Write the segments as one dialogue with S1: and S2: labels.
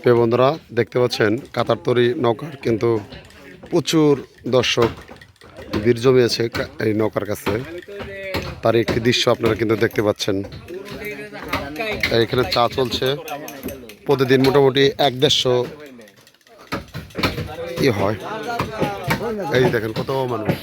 S1: প্রিয় বন্ধুরা, দেখতে পাচ্ছেন কাতার তরি নৌকার কিন্তু প্রচুর দর্শক ভিড় জমিয়েছে এই নৌকার কাছে। তার একটি দৃশ্য আপনারা কিন্তু দেখতে পাচ্ছেন। এখানে চা চলছে। প্রতিদিন মোটামুটি এক দেড়শো ই হয়। এই দেখেন কত মানুষ।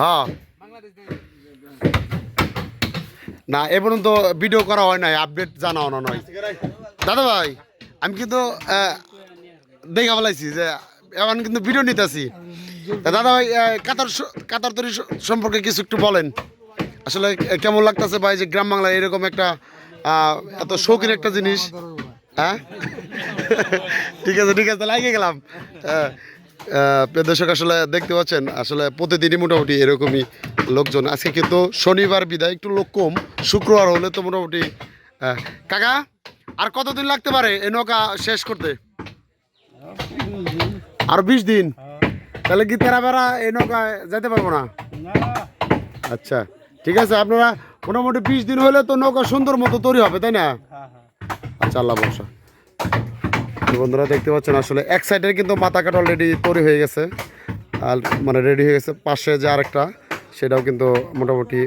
S1: হ্যাঁ। না, এ পর্যন্ত ভিডিও করা হয় নাই আপডেট জানা না নয়। দাদা ভাই, আমি কিন্তু দেখা বলাইছি যে, এখন কিন্তু ভিডিও নিতেছি। দাদা ভাই কাতার কাতার তরি সম্পর্কে কিছু একটু বলেন। আসলে কেমন লাগতেছে ভাই যে গ্রাম বাংলায় এরকম একটা এত শৌখিন একটা জিনিস? হ্যাঁ? ঠিক আছে ঠিক আছে, লাগিয়ে গেলাম। দর্শক আসলে দেখতে পাচ্ছেন আসলে প্রতিদিনই মোটামুটি এরকমই লোকজন। আজকে কিন্তু শনিবার বিদায় একটু লোক কম শুক্রবার হলে তো মোটামুটি কাকা আর কতদিন লাগতে পারে এই নৌকা শেষ করতে? আর বিশ দিন? তাহলে কি তেরা বেড়া এই নৌকায় যেতে পারব না? আচ্ছা ঠিক আছে আপনারা মোটামুটি বিশ দিন হলে তো নৌকা সুন্দর মতো তৈরি হবে তাই না? আচ্ছা আল্লাহ বর্ষা বন্ধুরা দেখতে পাচ্ছেন আসলে এক সাইডের কিন্তু মাথা কাটা অলরেডি তৈরি হয়ে গেছে। আর মানে রেডি হয়ে গেছে। পাশে যে আরেকটা, সেটাও কিন্তু মোটামুটি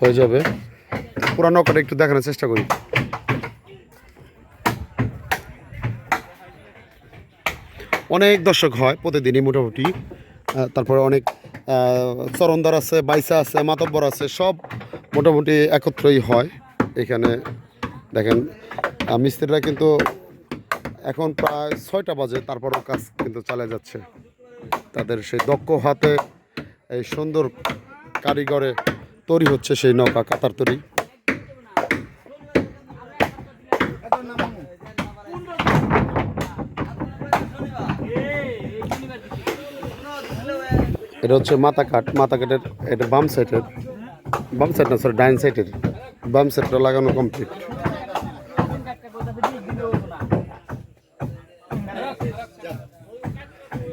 S1: হয়ে যাবে। পুরানো নৌকাটা একটু দেখানোর চেষ্টা করি। অনেক দর্শক হয় প্রতিদিনই মোটামুটি। তারপরে অনেক চরণদার আছে, বাইসা আছে, মাতব্বর আছে, সব মোটামুটি একত্রই হয়। এখানে দেখেন মিস্ত্রিরা কিন্তু এখন প্রায় ছয়টা বাজে, তারপরও কাজ কিন্তু চালিয়ে যাচ্ছে। তাদের সেই দক্ষ হাতে এই সুন্দর কারিগরে তৈরি হচ্ছে সেই নৌকা, কাতার তৈরি। এটা হচ্ছে মাথা কাট, মাথা কাটের, এটা বাম সাইডের, বাম সাইড না সরি ডাইন সাইডের। বাম সাইডটা লাগানো কমপ্লিট